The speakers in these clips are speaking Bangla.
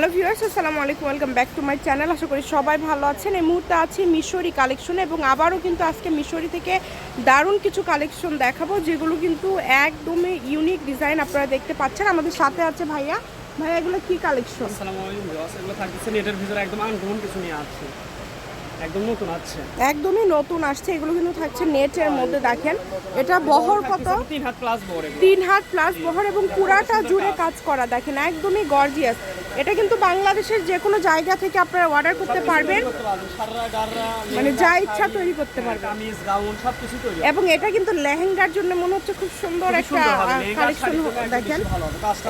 হ্যালো ভিউয়ার্স আসসালামু আলাইকুম welcome back to my channel. আশা করি সবাই ভালো আছেন। এই মুহূর্তে আছি মিশরি কালেকশনে এবং আবারও কিন্তু আজকে মিশরি থেকে দারুণ কিছু কালেকশন দেখাবো যেগুলো কিন্তু একদমই ইউনিক ডিজাইন আপনারা দেখতে পাচ্ছেন। আমাদের সাথে আছে ভাইয়া। ভাইয়া এগুলো কি কালেকশন? আসসালামু আলাইকুম ভিউয়ার্স এগুলো থাকতেছে নেটের ভিতরে একদম আনকমন কিছু নিয়ে আসছে। একদম নতুন আছে একদমই নতুন আসছে এগুলো কিন্তু থাকছে নেটের মধ্যে দেখেন। এটা বহর কত? তিন হাত প্লাস বড় তিন হাত প্লাস বহর এবং পুরাটা জুড়ে কাজ করা দেখেন একদমই গর্জিয়াস এটা কিন্তু বাংলাদেশের যে কোনো জায়গা থেকে আপনারা অর্ডার করতে পারবেন। মানে যা ইচ্ছা তৈরি করতে পারবেন। এবং এটা কিন্তু লেহেঙ্গার জন্য মনে হচ্ছে খুব সুন্দর একটা কালেকশন দেখেন।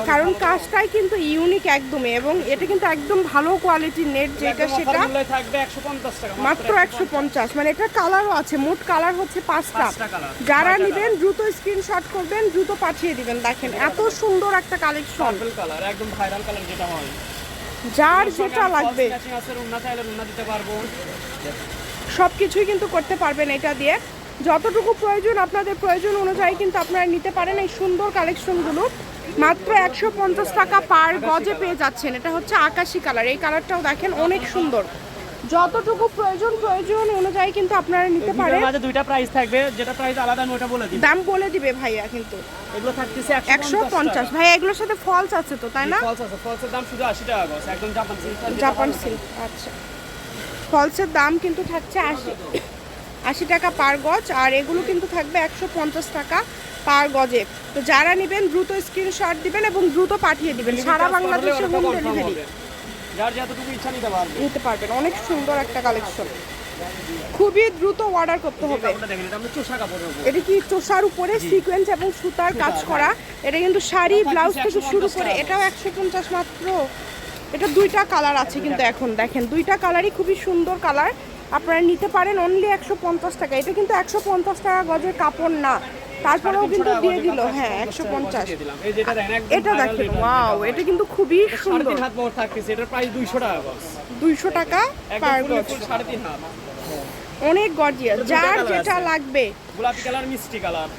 কারণ কাজটাই কিন্তু ইউনিক একদমই এবং এটা কিন্তু একদম ভালো কোয়ালিটির নেট যেটা সেটা offer মূল্যে থাকবে 150 টাকা মাত্র একশো পঞ্চাশ। মানে এটা কালারও আছে মোট কালার হচ্ছে পাঁচটা। যারা নেবেন দ্রুত স্ক্রিনশট করবেন দ্রুত পাঠিয়ে দিবেন দেখেন। এত সুন্দর একটা কালেকশন কালার একদম ভাইরাল কালার যেটা হয়। যার যেটা লাগবে। সব কিছুই কিন্তু করতে পারবেন এটা দিয়ে। যতটুকু প্রয়োজন আপনাদের প্রয়োজন অনুযায়ী কিন্তু আপনারা নিতে পারেন এই সুন্দর কালেকশনগুলো। মাত্র একশো পঞ্চাশ টাকা পার গজে পেয়ে যাচ্ছেন। এটা হচ্ছে আকাশি কালার। এই কালারটাও দেখেন অনেক সুন্দর। যতটুকু প্রয়োজন প্রয়োজন অনুযায়ী কিন্তু আপনারা নিতে পারেন। মাঝে দুইটা প্রাইস থাকবে যেটা প্রাইস আলাদা আমি ওটা বলে দিই। দাম বলে দিবে ভাইয়া কিন্তু। এগুলো থাকতেছে একশো পঞ্চাশ ভাইয়া এগুলোর সাথে ফলস আছে তো তাই না? ফলস আছে। ফলসের দাম শুধু 80 টাকা গজ একদম জাপান সিল্ক জাপান সিল্ক আচ্ছা। ফলসের দাম কিন্তু থাকছে আশি আশি টাকা পার গজ আর এগুলো কিন্তু থাকবে একশো পঞ্চাশ টাকা পার গজে। তো যারা নেবেন দ্রুত স্ক্রিনশট দিবেন এবং দ্রুত পাঠিয়ে দিবেন। সারা বাংলাদেশে হোম ডেলিভারি যার যতটুকু ইচ্ছা নিতে পারবে। নিতে পারবেন অনেক সুন্দর একটা কালেকশন খুবই দ্রুত অর্ডার করতে হবে। এটা কি চোষার উপরে সিকোয়েন্স এবং সুতার কাজ করা? এটা কিন্তু শাড়ি ব্লাউজ থেকে শুরু করে এটাও একশো পঞ্চাশ মাত্র। এটা দুইটা কালার আছে কিন্তু এখন দেখেন দুইটা কালারই খুবই সুন্দর কালার। আপনারা নিতে পারেন অনলি একশো পঞ্চাশ টাকা। এটা কিন্তু একশো পঞ্চাশ টাকা গজের কাপড় না। তারপরেও কিন্তু দিয়ে দিল হ্যাঁ একশো পঞ্চাশ। এটা দেখেন ওয়াও এটা কিন্তু খুবই সুন্দর। হাত বড় থাকতেছে এটার প্রাইস দুইশো টাকা দুইশো টাকা পার গজ সাড়ে তিন হাত। অনেক গর্জিয়াস যার যেটা লাগবে। গোলাপি কালার মিষ্টি কালার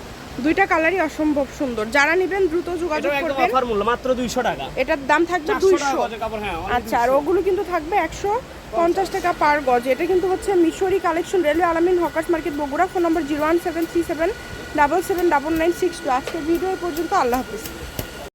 দুইটা কালারই অসম্ভব সুন্দর। যারা নেবেন দ্রুত যোগাযোগ করবেন। অফার মূল্য মাত্র দুইশো টাকা। এটার দাম থাকবে চারশো টাকা দুইশো। গজের কাপড় হ্যাঁ only আচ্ছা আর ওগুলো কিন্তু থাকবে একশো। পঞ্চাশ টাকা পার গজ। এটা কিন্তু হচ্ছে Mishri collection, railway Alamin hawkers market, Bogura, phone number zero one seven three seven, double seven, double nine six two. আজকের ভিডিও পর্যন্ত, আল্লাহ হাফিজ।